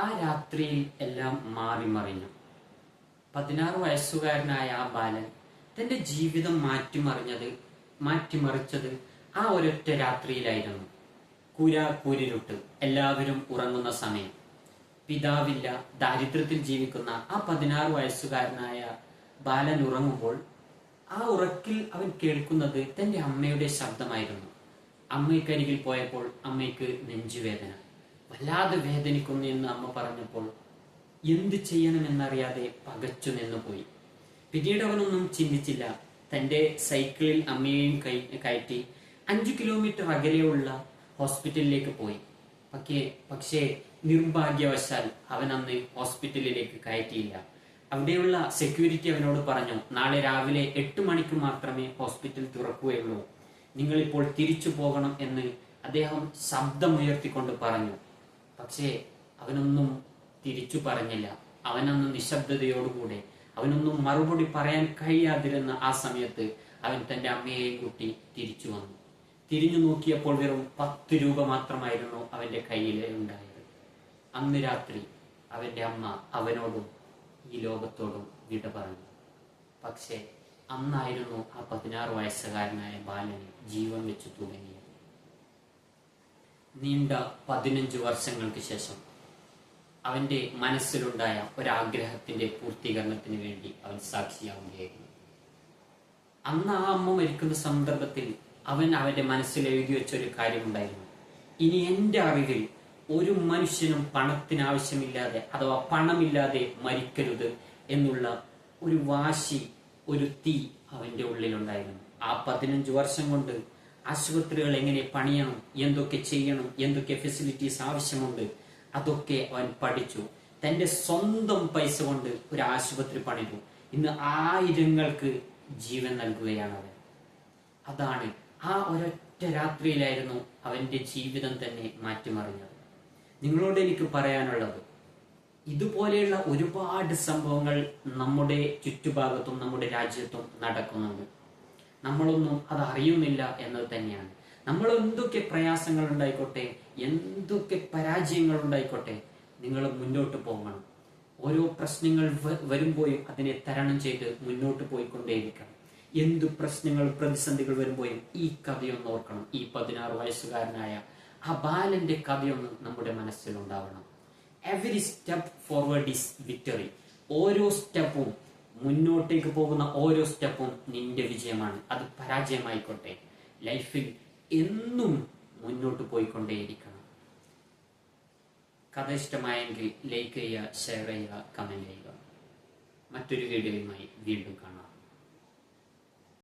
ആ രാത്രിയിൽ എല്ലാം മാറി മറിഞ്ഞു. പതിനാറ് വയസ്സുകാരനായ ആ ബാലൻ തന്റെ ജീവിതം മാറ്റിമറിഞ്ഞത് മാറ്റിമറിച്ചത് ആ ഒരൊറ്റ രാത്രിയിലായിരുന്നു. കുരാ കൂരിരുട്ട് എല്ലാവരും ഉറങ്ങുന്ന സമയം. പിതാവില്ല ദാരിദ്ര്യത്തിൽ ജീവിക്കുന്ന ആ പതിനാറ് വയസ്സുകാരനായ ബാലൻ ഉറങ്ങുമ്പോൾ ആ ഉറക്കിൽ അവൻ കേൾക്കുന്നത് തന്റെ അമ്മയുടെ ശബ്ദമായിരുന്നു. അമ്മയ്ക്കരികിൽ പോയപ്പോൾ അമ്മയ്ക്ക് നെഞ്ചുവേദന. വല്ലാതെ വേദനിക്കുന്നു എന്ന് അമ്മ പറഞ്ഞപ്പോൾ എന്ത് ചെയ്യണമെന്നറിയാതെ പകച്ചു നിന്നു പോയി പിന്നീട് അവനൊന്നും ചിന്തിച്ചില്ല. തന്റെ സൈക്കിളിൽ അമ്മയെയും കൈ കയറ്റി അഞ്ചു കിലോമീറ്റർ അകലെയുള്ള ഹോസ്പിറ്റലിലേക്ക് പോയി. പക്ഷേ പക്ഷേ നിർഭാഗ്യവശാൽ അവൻ അന്ന് ഹോസ്പിറ്റലിലേക്ക് കയറ്റിയില്ല. അവിടെയുള്ള സെക്യൂരിറ്റി അവനോട് പറഞ്ഞു നാളെ രാവിലെ എട്ട് മണിക്ക് മാത്രമേ ഹോസ്പിറ്റൽ തുറക്കുകയുള്ളൂ. നിങ്ങളിപ്പോൾ തിരിച്ചു പോകണം എന്ന് അദ്ദേഹം ശബ്ദമുയർത്തിക്കൊണ്ട് പറഞ്ഞു. പക്ഷേ അവനൊന്നും തിരിച്ചു പറഞ്ഞില്ല. അവനന്ന് നിശബ്ദതയോടുകൂടെ അവനൊന്നും മറുപടി പറയാൻ കഴിയാതിരുന്ന ആ സമയത്ത് അവൻ തന്റെ അമ്മയെയും കൂട്ടി തിരിച്ചു വന്നു. തിരിഞ്ഞു നോക്കിയപ്പോൾ വെറും പത്ത് രൂപ മാത്രമായിരുന്നു അവന്റെ കയ്യിൽ ഉണ്ടായത്. അന്ന് രാത്രി അവന്റെ അമ്മ അവനോടും ഈ ലോകത്തോടും വിട പറഞ്ഞു. പക്ഷേ അന്നായിരുന്നു ആ പതിനാറ് വയസ്സുകാരനായ ബാലന് ജീവൻ വെച്ചു തുടങ്ങിയത് നീണ്ട പതിനഞ്ച് വർഷങ്ങൾക്ക് ശേഷം അവന്റെ മനസ്സിലുണ്ടായ ഒരാഗ്രഹത്തിന്റെ പൂർത്തീകരണത്തിന് വേണ്ടി അവൻ സാക്ഷിയാവുകയായിരുന്നു. അന്ന് ആ അമ്മ മരിക്കുന്ന സന്ദർഭത്തിൽ അവൻ അവന്റെ മനസ്സിൽ എഴുതി വെച്ച ഒരു കാര്യമുണ്ടായിരുന്നു. ഇനി എന്റെ അറിവിൽ ഒരു മനുഷ്യനും പണത്തിന് ആവശ്യമില്ലാതെ അഥവാ പണമില്ലാതെ മരിക്കരുത് എന്നുള്ള ഒരു വാശി ഒരു തീ അവന്റെ ഉള്ളിലുണ്ടായിരുന്നു. ആ പതിനഞ്ച് വർഷം കൊണ്ട് ആശുപത്രികൾ എങ്ങനെ പണിയണം എന്തൊക്കെ ചെയ്യണം എന്തൊക്കെ ഫെസിലിറ്റീസ് ആവശ്യമുണ്ട് അതൊക്കെ അവൻ പഠിച്ചു. തന്റെ സ്വന്തം പൈസ കൊണ്ട് ഒരു ആശുപത്രി പണിതു. ഇന്ന് ആയിരങ്ങൾക്ക് ജീവൻ നൽകുകയാണ് അവൻ. അതാണ് ആ ഒരൊറ്റ രാത്രിയിലായിരുന്നു അവന്റെ ജീവിതം തന്നെ മാറ്റിമറിഞ്ഞത്. നിങ്ങളോട് എനിക്ക് പറയാനുള്ളത് ഇതുപോലെയുള്ള ഒരുപാട് സംഭവങ്ങൾ നമ്മുടെ ചുറ്റുഭാഗത്തും നമ്മുടെ രാജ്യത്തും നടക്കുന്നുണ്ട്. നമ്മളൊന്നും അത് അറിയുന്നില്ല എന്നത് തന്നെയാണ്. നമ്മൾ എന്തൊക്കെ പ്രയാസങ്ങൾ ഉണ്ടായിക്കോട്ടെ എന്തൊക്കെ പരാജയങ്ങൾ ഉണ്ടായിക്കോട്ടെ നിങ്ങൾ മുന്നോട്ട് പോകണം. ഓരോ പ്രശ്നങ്ങൾ വരുമ്പോഴും അതിനെ തരണം ചെയ്ത് മുന്നോട്ട് പോയിക്കൊണ്ടേയിരിക്കണം. എന്തു പ്രശ്നങ്ങൾ പ്രതിസന്ധികൾ വരുമ്പോഴും ഈ കഥയൊന്ന് ഓർക്കണം. ഈ പതിനാറ് വയസ്സുകാരനായ ആ ബാലന്റെ കഥയൊന്ന് നമ്മുടെ മനസ്സിലുണ്ടാവണം. Every step forward is victory ഓരോ സ്റ്റെപ്പും മുന്നോട്ടേക്ക് പോകുന്ന ഓരോ സ്റ്റെപ്പും നിന്റെ വിജയമാണ്. അത് പരാജയമായിക്കോട്ടെ. ലൈഫിൽ എന്നും മുന്നോട്ട് പോയിക്കൊണ്ടേയിരിക്കണം. കഥ ഇഷ്ടമായെങ്കിൽ ലൈക്ക് ചെയ്യുക ഷെയർ ചെയ്യുക കമന്റ് ചെയ്യുക. മറ്റൊരു വീഡിയോയുമായി വീണ്ടും കാണാം.